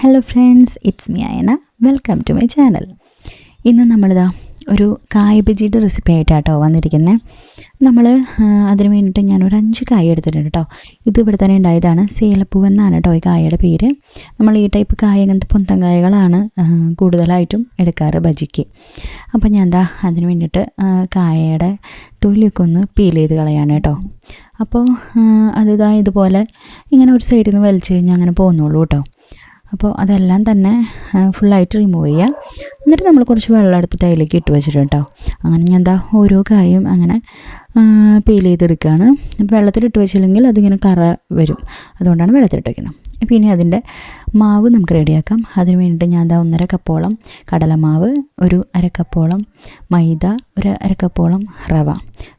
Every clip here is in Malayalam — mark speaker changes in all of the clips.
Speaker 1: Hello friends it's me Ayana welcome to my channel ഇന്ന് നമ്മളിതാ ഒരു കായ ബജിയുടെ റെസിപ്പി ആയിട്ടാട്ടോ വന്നിരിക്കുന്നത് നമ്മൾ അതിന് വേണ്ടിയിട്ട് ഞാനൊരു അഞ്ച് കായ എടുത്തിട്ടുണ്ട് കേട്ടോ ഇത് ഇവിടെ തന്നെ ഉണ്ടായതാണ് സേലപ്പൂ എന്നാണ് കേട്ടോ ഈ കായയുടെ പേര്. നമ്മൾ ഈ ടൈപ്പ് കായ അങ്ങനത്തെ പൊന്തം കായകളാണ് കൂടുതലായിട്ടും എടുക്കാറ് ബജിക്ക്. അപ്പോൾ ഞാൻ എന്താ അതിന് വേണ്ടിയിട്ട് കായയുടെ തൊലിയൊക്കെ ഒന്ന് പീൽ ചെയ്ത് കളയാണ് കേട്ടോ അപ്പോൾ അത് ഇതാ ഇതുപോലെ ഇങ്ങനെ ഒരു സൈഡിൽ നിന്ന് വലിച്ചു കഴിഞ്ഞാൽ അങ്ങനെ പോകുന്നുള്ളൂ കേട്ടോ അപ്പോൾ അതെല്ലാം തന്നെ ഫുള്ളായിട്ട് റിമൂവ് ചെയ്യുക എന്നിട്ട് നമ്മൾ കുറച്ച് വെള്ളം എടുത്തിട്ട് അതിലേക്ക് ഇട്ട് വെച്ചിട്ടുണ്ട് കേട്ടോ അങ്ങനെ ഞാൻ എന്താ ഓരോ കായും അങ്ങനെ പീൽ ചെയ്തെടുക്കുകയാണ് അപ്പോൾ വെള്ളത്തിലിട്ട് വെച്ചില്ലെങ്കിൽ അതിങ്ങനെ കറ വരും. അതുകൊണ്ടാണ് വെള്ളത്തിലിട്ട് വയ്ക്കുന്നത് അപ്പോൾ ഇനി അതിന്റെ മാവ് നമുക്ക് റെഡിയാക്കാം അതിന് വേണ്ടിയിട്ട് ഞാൻ എന്താ ഒന്നര കപ്പോളം കടലമാവ് ഒരു അരക്കപ്പോളം മൈദ ഒരു അരക്കപ്പോളം റവ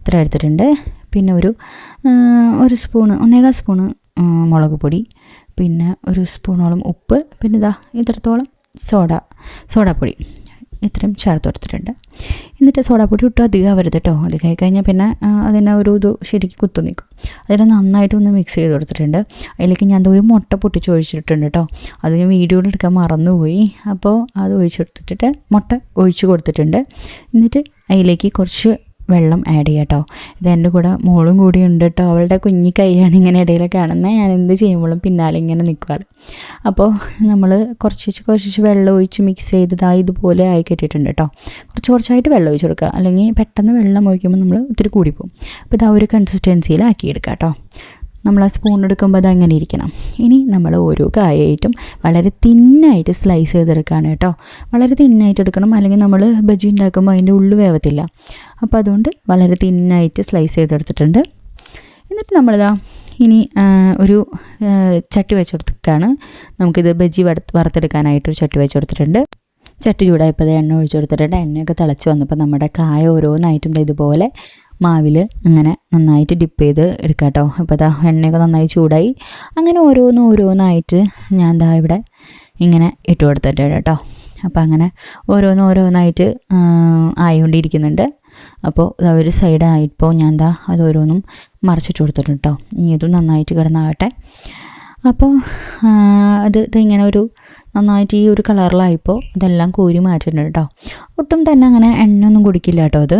Speaker 1: ഇത്ര എടുത്തിട്ടുണ്ട്. പിന്നെ ഒരു ഒരു സ്പൂണ് ഒന്നേകാൽ സ്പൂണ് മുളക് പൊടി പിന്നെ ഒരു സ്പൂണോളം ഉപ്പ് പിന്നെ ഇതാ ഇത്രത്തോളം സോഡ സോഡാപ്പൊടി. ഇത്രയും ചേർത്ത് കൊടുത്തിട്ടുണ്ട്. എന്നിട്ട് സോഡാപ്പൊടി ഇട്ട് അധികം ആവരുത് കേട്ടോ അധികമായി കഴിഞ്ഞാൽ പിന്നെ അതിനെ ഒരു ഇത് ശരിക്കും കുത്തു നിൽക്കും അതിനെ നന്നായിട്ട് ഒന്ന് മിക്സ് ചെയ്ത് കൊടുത്തിട്ടുണ്ട്. അതിലേക്ക് ഞാൻ ഒരു മുട്ട പൊട്ടിച്ച് ഒഴിച്ചിട്ടുണ്ട് കേട്ടോ അത് ഞാൻ വീഡിയോയിൽ എടുക്കാൻ മറന്നുപോയി. അപ്പോൾ അത് ഒഴിച്ചു കൊടുത്തിട്ട് മുട്ട ഒഴിച്ച് കൊടുത്തിട്ടുണ്ട്. എന്നിട്ട് അതിലേക്ക് കുറച്ച് വെള്ളം ആഡ് ചെയ്യാം കേട്ടോ ഇത് എന്റെ കൂടെ മോളും കൂടി ഉണ്ട് കേട്ടോ അവളുടെ കുഞ്ഞി കൈയാണ് ഇങ്ങനെ ഇടയിൽ കാണുന്നത് ഞാൻ എന്ത് ചെയ്യുമ്പോഴും പിന്നാലെ ഇങ്ങനെ നിൽക്കുകയാണ് അപ്പോൾ നമ്മൾ കുറച്ച് കുറച്ച് വെള്ളം ഒഴിച്ച് മിക്സ് ചെയ്തതാ ഇതുപോലെ ആയി കെട്ടിയിട്ടുണ്ട് കേട്ടോ കുറച്ച് കുറച്ചായിട്ട് വെള്ളം ഒഴിച്ച് കൊടുക്കുക. അല്ലെങ്കിൽ പെട്ടെന്ന് വെള്ളം ഒഴിക്കുമ്പോൾ നമ്മൾ ഒത്തിരി കൂടിപ്പോകും അപ്പോൾ ഇതാ ഒരു കൺസിസ്റ്റൻസിയിലാക്കി ആക്കിയെടുക്കുക കേട്ടോ നമ്മൾ ആ സ്പൂൺ എടുക്കുമ്പോൾ അത് അങ്ങനെ ഇരിക്കണം. ഇനി നമ്മൾ ഓരോ കായായിട്ടും വളരെ തിന്നായിട്ട് സ്ലൈസ് ചെയ്തെടുക്കുകയാണ് കേട്ടോ. വളരെ തിന്നായിട്ട് എടുക്കണം. അല്ലെങ്കിൽ നമ്മൾ ബജി ഉണ്ടാക്കുമ്പോൾ അതിന്റെ ഉള്ളു വേവത്തില്ല. അപ്പോൾ അതുകൊണ്ട് വളരെ തിന്നായിട്ട് സ്ലൈസ് ചെയ്തെടുത്തിട്ടുണ്ട്. എന്നിട്ട് നമ്മളിതാ ഇനി ഒരു ചട്ടി വെച്ചെടുത്തിട്ടാണ് നമുക്കിത് ബജി വറുത്തെടുക്കാനായിട്ട് ഒരു ചട്ടി വെച്ചെടുത്തിട്ടുണ്ട്. ചട്ടി ചൂടായപ്പോൾ എണ്ണ ഒഴിച്ചു കൊടുത്തിട്ടുണ്ട് എണ്ണയൊക്കെ തിളച്ച് വന്നപ്പോൾ നമ്മുടെ കായ ഓരോന്നായിട്ടും ഇതുപോലെ മാവിൽ അങ്ങനെ നന്നായിട്ട് ഡിപ്പ് ചെയ്ത് എടുക്കാം കേട്ടോ അപ്പോൾ ദാ എണ്ണയൊക്കെ നന്നായി ചൂടായി. അങ്ങനെ ഓരോന്ന് ഓരോന്നായിട്ട് ഞാൻ ദാ ഇവിടെ ഇങ്ങനെ ഇട്ട് കൊടുത്തിട്ടുണ്ട് കേട്ടോ. അപ്പോൾ അങ്ങനെ ഓരോന്ന് ഓരോന്നായിട്ട് ആയിക്കൊണ്ടിരിക്കുന്നുണ്ട്. അപ്പോൾ ഒരു സൈഡായിപ്പോൾ ഞാൻ ദാ അത് ഓരോന്നും മറിച്ചിട്ട് കൊടുത്തിട്ടുണ്ട് കേട്ടോ. ഇനി ഇതും നന്നായിട്ട് കിടന്നാകട്ടെ. അപ്പോൾ അത് ഇങ്ങനെ ഒരു നന്നായിട്ട് ഈ ഒരു കളറിലായപ്പോൾ ഇതെല്ലാം കോരി മാറ്റിയിട്ടുണ്ട് കേട്ടോ. ഒട്ടും തന്നെ അങ്ങനെ എണ്ണ ഒന്നും കുടിക്കില്ല കേട്ടോ അത്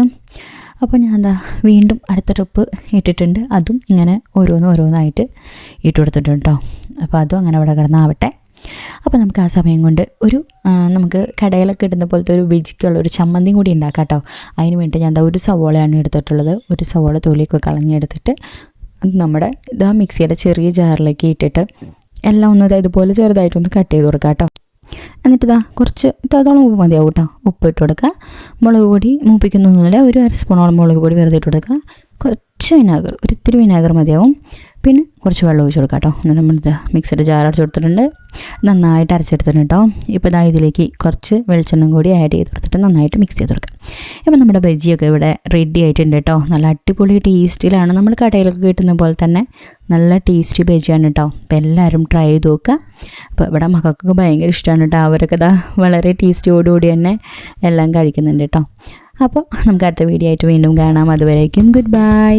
Speaker 1: അപ്പോൾ ഞാൻ എന്താ വീണ്ടും അടുത്ത ട്രിപ്പ് ഇട്ടിട്ടുണ്ട്. അതും ഇങ്ങനെ ഓരോന്ന് ഓരോന്നായിട്ട് ഇട്ട് കൊടുത്തിട്ടുണ്ട് കേട്ടോ അപ്പോൾ അതും അങ്ങനെ അവിടെ കിടന്നാവട്ടെ. അപ്പോൾ നമുക്ക് ആ സമയം കൊണ്ട് ഒരു നമുക്ക് കടയിലൊക്കെ ഇടുന്ന പോലത്തെ ഒരു വെജിക്കുള്ള ഒരു ചമ്മന്തിയും കൂടി ഉണ്ടാക്കാം കേട്ടോ അതിന് വേണ്ടി ഞാൻ എന്താ ഒരു സവോളയാണ് എടുത്തിട്ടുള്ളത്. ഒരു സവോള തൊലിയൊക്കെ കളഞ്ഞെടുത്തിട്ട് അത് നമ്മുടെ ഇതാ മിക്സിയുടെ ചെറിയ ജാറിലേക്ക് ഇട്ടിട്ട് എല്ലാം ഒന്ന് ഇതാ ഇതുപോലെ ചെറുതായിട്ടൊന്ന് കട്ട് ചെയ്ത് കൊടുക്കാം കേട്ടോ എന്നിട്ട് ഇതാ കുറച്ച് ഇതോളം ഉപ്പ് മതിയാവും കേട്ടോ ഉപ്പ് ഇട്ട് കൊടുക്കുക മുളക് പൊടി മൂപ്പിക്കുന്നൊന്നുമില്ല ഒരു അര സ്പൂണോളം മുളക് പൊടി വെറുതെ ഇട്ട് കൊടുക്കുക കുറച്ച് വിനാഗർ ഒരിത്തിരി വിനാഗർ മതിയാവും. പിന്നെ കുറച്ച് വെള്ളം ഒഴിച്ച് കൊടുക്കാം കേട്ടോ. നമ്മൾ മിക്സിയുടെ ജാർ അടച്ച് കൊടുത്തിട്ടുണ്ട്. നന്നായിട്ട് അരച്ചെടുത്തിട്ടുണ്ട് കേട്ടോ. ഇപ്പോൾ ഇതാ ഇതിലേക്ക് കുറച്ച് വെളിച്ചെണ്ണം കൂടി ആഡ് ചെയ്ത് കൊടുത്തിട്ട് നന്നായിട്ട് മിക്സ് ചെയ്ത് കൊടുക്കാം. ഇപ്പം നമ്മുടെ ബജിയൊക്കെ ഇവിടെ റെഡി ആയിട്ടുണ്ട് കേട്ടോ. നല്ല അടിപൊളി ടേസ്റ്റിലാണ് നമ്മൾ കടയിലൊക്കെ കിട്ടുന്ന പോലെ തന്നെ നല്ല ടേസ്റ്റി ബജിയാണ് കേട്ടോ. അപ്പോൾ എല്ലാവരും ട്രൈ ചെയ്ത് നോക്കുക. അപ്പോൾ ഇവിടെ മക്കൾക്കൊക്കെ ഭയങ്കര ഇഷ്ടമാണ് കേട്ടോ. അവരൊക്കെ ഇതാ വളരെ ടേസ്റ്റിയോടുകൂടി തന്നെ എല്ലാം കഴിക്കുന്നുണ്ട് കേട്ടോ. അപ്പോൾ നമുക്ക് അടുത്ത വീഡിയോ ആയിട്ട് വീണ്ടും കാണാം. അതുവരേക്കും ഗുഡ് ബൈ